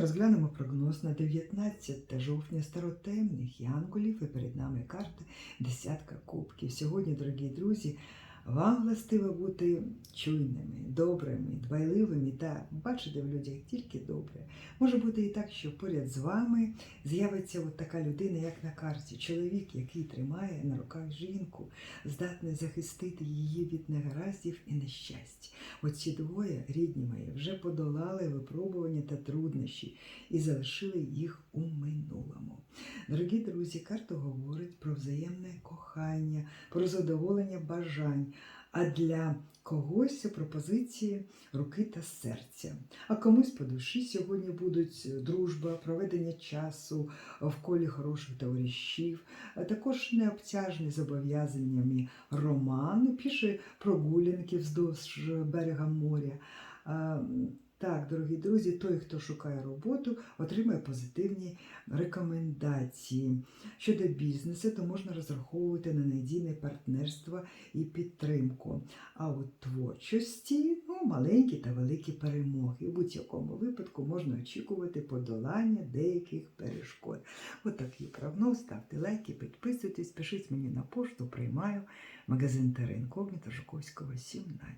розглянемо прогноз на 19 жовтня старотемних янголів і перед нами карта десятка кубків. Сьогодні, дорогі друзі, вам властиво бути чуйними, добрими, дбайливими та бачити в людях тільки добре. Може бути і так, що поряд з вами з'явиться от така людина, як на карті, чоловік, який тримає на руках жінку, здатний захистити її від негараздів і нещасть. Оці двоє, рідні мої, вже подолали випробування та труднощі і залишили їх у минулому. Дорогі друзі, карта говорить про взаємне кохання, про задоволення бажань, а для когось пропозиції руки та серця. А комусь по душі сьогодні будуть дружба, проведення часу в колі хороших товаришів, а також необтяжні зобов'язаннями роман, піше прогулянки вздовж берега моря. Так, дорогі друзі, той, хто шукає роботу, отримає позитивні рекомендації. Щодо бізнесу, то можна розраховувати на надійне партнерство і підтримку. А от творчості ну, маленькі та великі перемоги. У будь-якому випадку можна очікувати подолання деяких перешкод. От такий прогноз. Ставте лайки, підписуйтесь, пишіть мені на пошту, приймаю магазин Терра Інкогніта Жуковського, 17.